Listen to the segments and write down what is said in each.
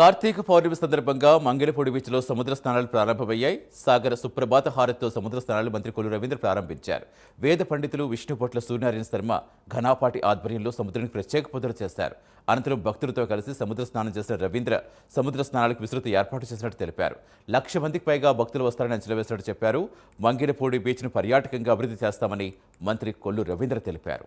కార్తీక పౌర్ణమి సందర్భంగా మంగళపూడి బీచ్లో సముద్ర స్నానాలు ప్రారంభమయ్యాయి. సాగర సుప్రభాత హారతితో సముద్ర స్నానాలు మంత్రి కొల్లు రవీంద్ర ప్రారంభించారు. వేద పండితులు విష్ణుపొట్ల సూర్యనారాయణ శర్మ ఘనాపాటి ఆధ్వర్యంలో సముద్రానికి ప్రత్యేక పూజలు చేశారు. అనంతరం భక్తులతో కలిసి సముద్ర స్నానం చేసిన రవీంద్ర సముద్ర స్నానాలకు విస్తృత ఏర్పాటు చేసినట్టు తెలిపారు. లక్ష మందికి పైగా భక్తులు వస్తారని అంచనా వేసినట్టు చెప్పారు. మంగినపూడి బీచ్ను పర్యాటకంగా అభివృద్ధి చేస్తామని మంత్రి కొల్లు రవీంద్ర తెలిపారు.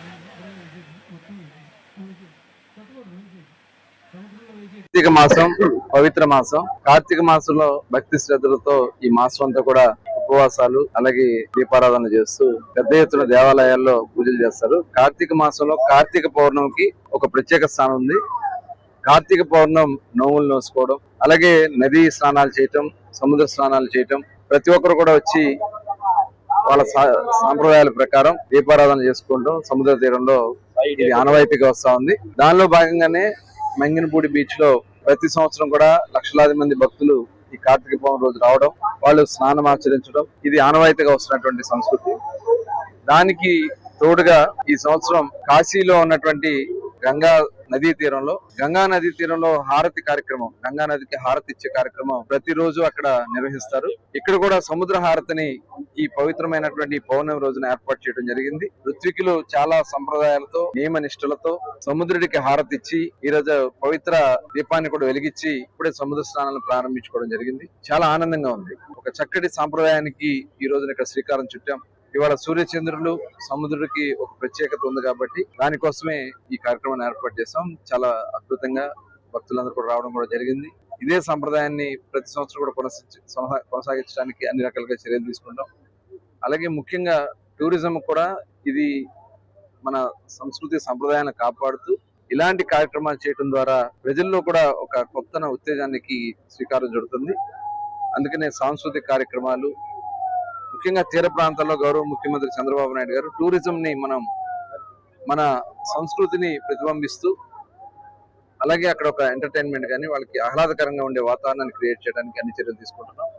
కార్తీక మాసం పవిత్ర మాసం. కార్తీక మాసంలో భక్తి శ్రద్ధలతో ఈ మాసం అంతా కూడా ఉపవాసాలు అలాగే దీపారాధన చేస్తూ పెద్ద ఎత్తున దేవాలయాల్లో పూజలు చేస్తారు. కార్తీక మాసంలో కార్తీక పౌర్ణమికి ఒక ప్రత్యేక స్థానం ఉంది. కార్తీక పౌర్ణం నోములు నోసుకోవడం అలాగే నదీ స్నానాలు చేయటం సముద్ర స్నానాలు చేయటం ప్రతి ఒక్కరు కూడా వచ్చి వాళ్ళ సా- సాంప్రదాయాల ప్రకారం దీపారాధన చేసుకుంటాం సముద్ర తీరంలో ఇది ఆనవాయితీగా వస్తా ఉంది. దానిలో భాగంగానే మంగినపూడి బీచ్లో ప్రతి సంవత్సరం కూడా లక్షలాది మంది భక్తులు ఈ కార్తీక పౌర్ణమి రోజు రావడం వాళ్ళు స్నానం ఆచరించడం ఇది ఆనవాయితీగా వస్తున్నటువంటి సంస్కృతి. దానికి తోడుగా ఈ సంవత్సరం కాశీలో ఉన్నటువంటి గంగా నదీ తీరంలో గంగా నదీ తీరంలో హారతి కార్యక్రమం గంగా నదికి హారతి ఇచ్చే కార్యక్రమం ప్రతిరోజు అక్కడ నిర్వహిస్తారు. ఇక్కడ కూడా సముద్ర హారతిని ఈ పవిత్రమైనటువంటి ఈ పౌర్ణమి రోజున ఏర్పాటు చేయడం జరిగింది. ఋత్వికులు చాలా సంప్రదాయాలతో నియమ నిష్ఠలతో సముద్రుడికి హారతి ఇచ్చి ఈ రోజు పవిత్ర దీపాన్ని కూడా వెలిగించి ఇప్పుడే సముద్ర స్నానాలను ప్రారంభించుకోవడం జరిగింది. చాలా ఆనందంగా ఉంది. ఒక చక్కటి సాంప్రదాయానికి ఈ రోజున ఇక్కడ శ్రీకారం చుట్టాం. ఇవాళ సూర్యచంద్రులు సముద్రుడికి ఒక ప్రత్యేకత ఉంది కాబట్టి దానికోసమే ఈ కార్యక్రమాన్ని ఏర్పాటు చేసాం చాలా అద్భుతంగా భక్తులందరూ కూడా రావడం కూడా జరిగింది. ఇదే సంప్రదాయాన్ని ప్రతి సంవత్సరం కూడా కొనసాగించడానికి అన్ని రకాలుగా చర్యలు తీసుకుంటాం. అలాగే ముఖ్యంగా టూరిజం కూడా ఇది మన సంస్కృతి సంప్రదాయాన్ని కాపాడుతూ ఇలాంటి కార్యక్రమాలు చేయడం ద్వారా ప్రజల్లో కూడా ఒక కొత్త ఉత్తేజానికి శ్రీకారం చుడుతుంది. అందుకనే సాంస్కృతిక కార్యక్రమాలు ముఖ్యంగా తీర ప్రాంతాల్లో గౌరవ ముఖ్యమంత్రి చంద్రబాబు నాయుడు గారు టూరిజంని మనం మన సంస్కృతిని ప్రతిబింబిస్తూ అలాగే అక్కడ ఒక ఎంటర్టైన్మెంట్ కానీ వాళ్ళకి ఆహ్లాదకరంగా ఉండే వాతావరణాన్ని క్రియేట్ చేయడానికి అన్ని చర్యలు తీసుకుంటున్నాం.